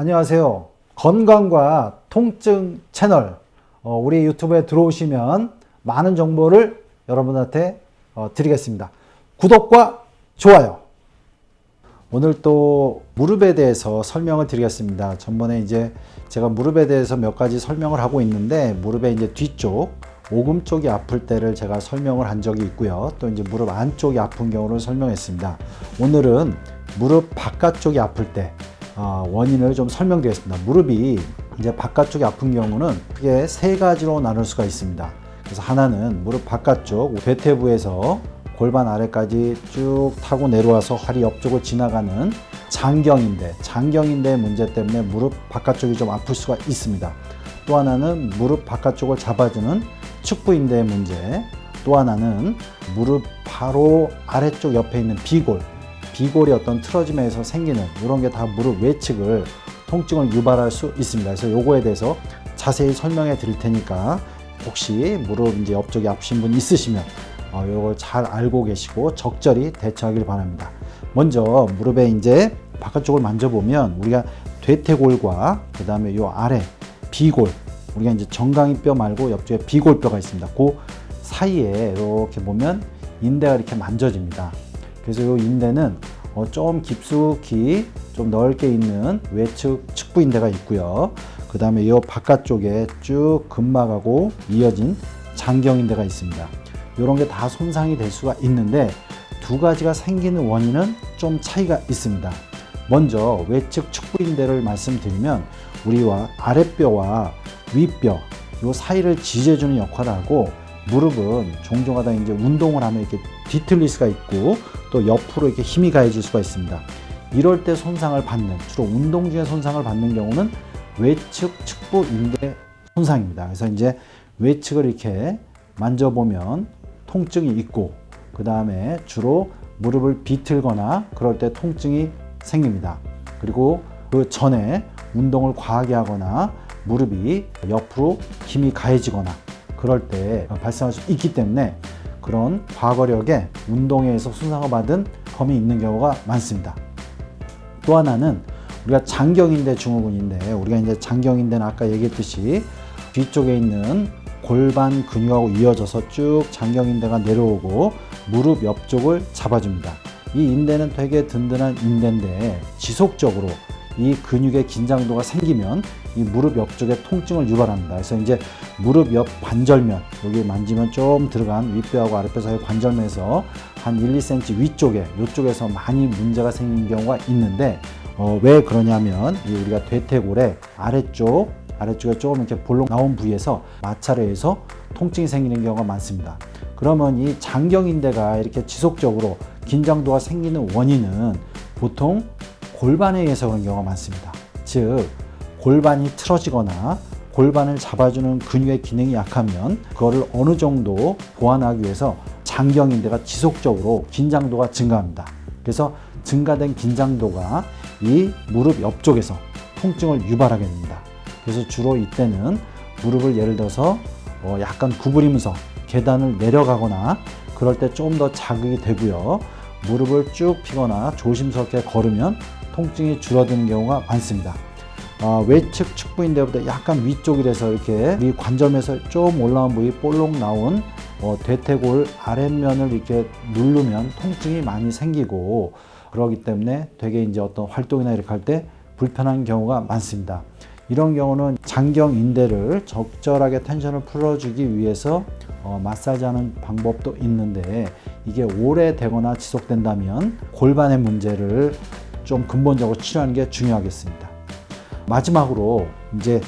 안녕하세요. 건강과 통증 채널 어, 우리 유튜브에 들어오시면 많은 정보를 여러분한테 어, 드리겠습니다. 구독과 좋아요. 오늘 또 무릎에 대해서 설명을 드리겠습니다. 전번에 이제 제가 무릎에 대해서 몇 가지 설명을 하고 있는데 무릎의 이제 뒤쪽 오금 쪽이 아플 때를 제가 설명을 한 적이 있고요. 또 이제 무릎 안쪽이 아픈 경우를 설명했습니다. 오늘은 무릎 바깥쪽이 아플 때 어, 원인을 좀 설명드리겠습니다. 무릎이 이제 바깥쪽이 아픈 경우는 크게 세 가지로 나눌 수가 있습니다. 그래서 하나는 무릎 바깥쪽 대퇴부에서 골반 아래까지 쭉 타고 내려와서 허리 옆쪽을 지나가는 장경인대, 장경인대 문제 때문에 무릎 바깥쪽이 좀 아플 수가 있습니다. 또 하나는 무릎 바깥쪽을 잡아주는 축부인대의 문제, 또 하나는 무릎 바로 아래쪽 옆에 있는 비골, 비골이 어떤 틀어짐에서 생기는 이런 게 다 무릎 외측을 통증을 유발할 수 있습니다. 그래서 요거에 대해서 자세히 설명해 드릴 테니까 혹시 무릎 이제 옆쪽이 아프신 분 있으시면 어, 요걸 잘 알고 계시고 적절히 대처하길 바랍니다. 먼저 무릎에 이제 바깥쪽을 만져보면 우리가 대퇴골과 그 다음에 요 아래 비골 우리가 이제 정강이 뼈 말고 옆쪽에 비골뼈가 있습니다. 그 사이에 이렇게 보면 인대가 이렇게 만져집니다. 그래서 이 인대는 어, 좀 깊숙이 좀 넓게 있는 외측 측부 인대가 있고요. 그 다음에 이 바깥쪽에 쭉 근막하고 이어진 장경 인대가 있습니다. 이런 게 다 손상이 될 수가 있는데 두 가지가 생기는 원인은 좀 차이가 있습니다. 먼저 외측 측부 인대를 말씀드리면 우리와 아랫뼈와 윗뼈 요 사이를 지져주는 역할을 하고 무릎은 종종 하다 이제 운동을 하면 이렇게 뒤틀릴 수가 있고 또 옆으로 이렇게 힘이 가해질 수가 있습니다. 이럴 때 손상을 받는 주로 운동 중에 손상을 받는 경우는 외측 측부 인대 손상입니다. 그래서 이제 외측을 이렇게 만져보면 통증이 있고 그 다음에 주로 무릎을 비틀거나 그럴 때 통증이 생깁니다. 그리고 그 전에 운동을 과하게 하거나 무릎이 옆으로 힘이 가해지거나 그럴 때 발생할 수 있기 때문에 그런 과거력에 운동에 의해서 손상을 받은 범이 있는 경우가 많습니다. 또 하나는 우리가 장경인대 증후군인데 우리가 이제 장경인대는 아까 얘기했듯이 뒤쪽에 있는 골반 근육하고 이어져서 쭉 장경인대가 내려오고 무릎 옆쪽을 잡아줍니다. 이 인대는 되게 든든한 인대인데 지속적으로 이 근육의 긴장도가 생기면 이 무릎 옆쪽에 통증을 유발합니다. 그래서 이제 무릎 옆 관절면 여기 만지면 좀 들어간 윗뼈하고 아랫뼈 사이 관절면에서 한 1, 2cm 위쪽에 이쪽에서 많이 문제가 생기는 경우가 있는데 어, 왜 그러냐면 이 우리가 대퇴골의 아래쪽 아래쪽에 조금 이렇게 볼록 나온 부위에서 마찰에 의해서 통증이 생기는 경우가 많습니다. 그러면 이 장경인대가 이렇게 지속적으로 긴장도가 생기는 원인은 보통 골반에 의해서 그런 경우가 많습니다. 즉 골반이 틀어지거나 골반을 잡아주는 근육의 기능이 약하면 그거를 어느 정도 보완하기 위해서 장경인대가 지속적으로 긴장도가 증가합니다. 그래서 증가된 긴장도가 이 무릎 옆쪽에서 통증을 유발하게 됩니다. 그래서 주로 이때는 무릎을 예를 들어서 어 약간 구부리면서 계단을 내려가거나 그럴 때 조금 더 자극이 되고요. 무릎을 쭉 펴거나 조심스럽게 걸으면 통증이 줄어드는 경우가 많습니다. 어, 외측 측부인대보다 약간 위쪽이라서 이렇게 이 관절에서 좀 올라온 부위 볼록 나온 어, 대퇴골 아랫면을 이렇게 누르면 통증이 많이 생기고 그러기 때문에 되게 이제 어떤 활동이나 이렇게 할 때 불편한 경우가 많습니다. 이런 경우는 장경 인대를 적절하게 텐션을 풀어주기 위해서 어, 마사지하는 방법도 있는데 이게 오래되거나 지속된다면 골반의 문제를 좀 근본적으로 치료하는 게 중요하겠습니다. 마지막으로 이제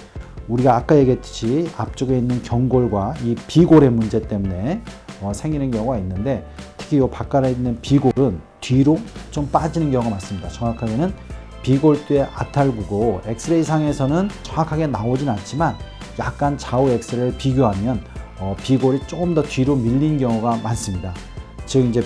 우리가 아까 얘기했듯이 앞쪽에 있는 경골과 이 비골의 문제 때문에 어, 생기는 경우가 있는데 특히 이 바깥에 있는 비골은 뒤로 좀 빠지는 경우가 많습니다. 정확하게는 비골두의 아탈구고 엑스레이 상에서는 정확하게 나오진 않지만 약간 좌우 엑스레이를 비교하면 어, 비골이 조금 더 뒤로 밀린 경우가 많습니다. 즉 이제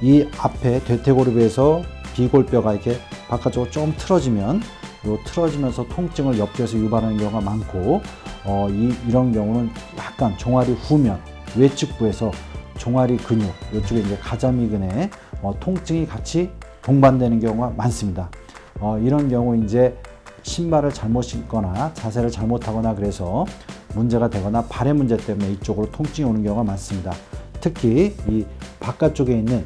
이 앞에 대퇴골에 비해서 비골뼈가 이렇게 바깥쪽으로 좀 틀어지면 요 틀어지면서 통증을 옆쪽에서 유발하는 경우가 많고 어, 이, 이런 경우는 약간 종아리 후면 외측부에서 종아리 근육 이쪽에 이제 가자미근에 어, 통증이 같이 동반되는 경우가 많습니다. 어, 이런 경우 이제 신발을 잘못 신거나 자세를 잘못하거나 그래서 문제가 되거나 발의 문제 때문에 이쪽으로 통증이 오는 경우가 많습니다. 특히 이 바깥쪽에 있는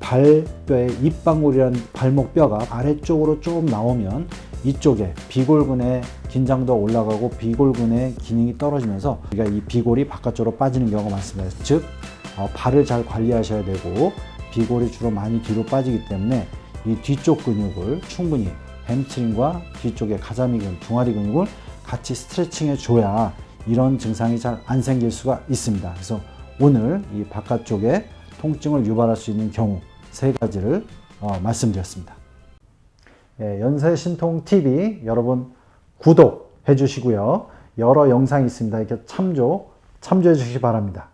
발뼈의 입방울이라는 발목 뼈가 아래쪽으로 좀 나오면 이쪽에 비골근의 긴장도가 올라가고 비골근의 기능이 떨어지면서 우리가 이 비골이 바깥쪽으로 빠지는 경우가 많습니다. 즉 어, 발을 잘 관리하셔야 되고 비골이 주로 많이 뒤로 빠지기 때문에 이 뒤쪽 근육을 충분히 햄스트링과 뒤쪽의 가자미근, 종아리 근육을 같이 스트레칭해 줘야 이런 증상이 잘 안 생길 수가 있습니다. 그래서 오늘 이 바깥쪽에 통증을 유발할 수 있는 경우 세 가지를 어, 말씀드렸습니다. 예, 연세 신통 TV 여러분 구독해 주시고요. 여러 영상이 있습니다. 이렇게 참조 참조해 주시기 바랍니다.